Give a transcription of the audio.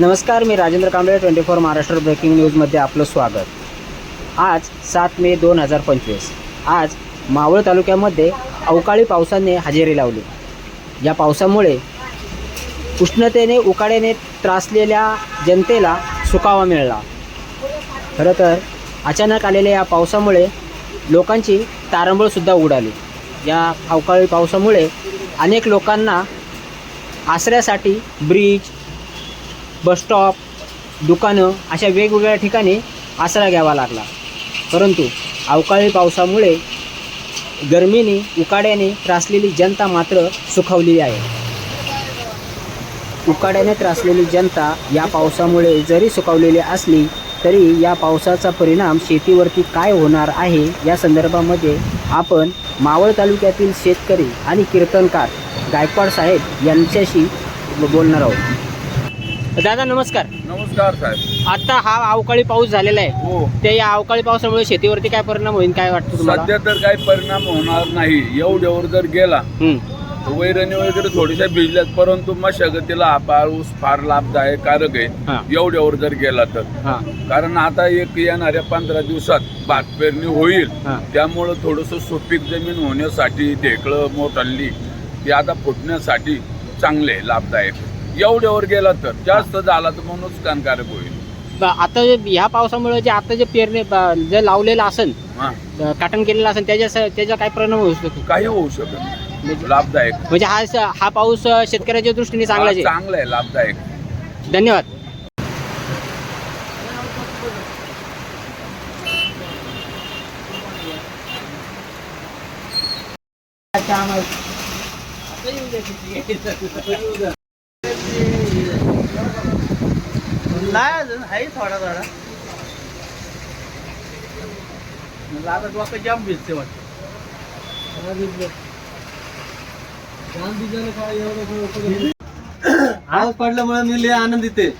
नमस्कार मी Rajendra Kamble twenty four Maharashtra breaking न्यूजमध्ये आपलं स्वागत. आज सात मे दोन हजार पंचवीस. आज मावळ तालुक्यामध्ये अवकाळी पावसाने हजेरी लावली. या पावसामुळे उष्णतेने उकाड्याने त्रासलेल्या जनतेला सुकावा मिळाला. खरं तर अचानक आलेल्या या पावसामुळे लोकांची तारंबळसुद्धा उडाली. या अवकाळी पावसामुळे अनेक लोकांना आसऱ्यासाठी ब्रिज बसस्टॉप दुकानं अशा वेगवेगळ्या ठिकाणी आसरा घ्यावा लागला. परंतु अवकाळी पावसामुळे गरमीने उकाड्याने त्रासलेली जनता मात्र सुखावलेली आहे. उकाड्याने त्रासलेली जनता या पावसामुळे जरी सुखावलेली असली तरी या पावसाचा परिणाम शेतीवरती काय होणार आहे या संदर्भामध्ये आपण मावळ तालुक्यातील शेतकरी आणि कीर्तनकार गायकवाड साहेब यांच्याशी बोलणार आहोत. दादा नमस्कार. नमस्कार साहेब. आता हा अवकाळी पाऊस झालेला आहे. हो. ते या अवकाळी पावसामुळे शेतीवरती काय परिणाम होईल काय वाटतं तुम्हाला? सध्या तर काही परिणाम होणार नाही. एवढ्यावर जर गेला हं, तर वैरणी वगैरे थोड्याशा भिजल्यात परंतु मशागतीला हा पाऊस फार लाभदायक कारक आहे एवढ्यावर जर गेला तर. हां. कारण आता एक येणाऱ्या पंधरा दिवसात भात पेरणी होईल. हां. त्यामुळं थोडंसं सुपीक जमीन होण्यासाठी ढेकळं मोठल्ली ते आता फुटण्यासाठी चांगले लाभदायक. एवढ्यावर गेला तर जास्त झाला तर मग नुकसानकारक होईल आता जे ह्या पावसामुळे जे आता जे पेरणे जे लावलेलं असेल काटण केलेलं असेल त्याच्या त्याचा काय परिणाम होऊ शकतो? काही होऊ शकत नाही. लाभदायक. म्हणजे हा स- हा पाऊस शेतकऱ्याच्या दृष्टीने आहे. चांगलं आहे लाभदायक. धन्यवाद. नाही अजून आहे थोडा थोडा मला आता डोकं जाम भिजते वाटतं. आज पडल्यामुळे मी लय आनंदित आहे.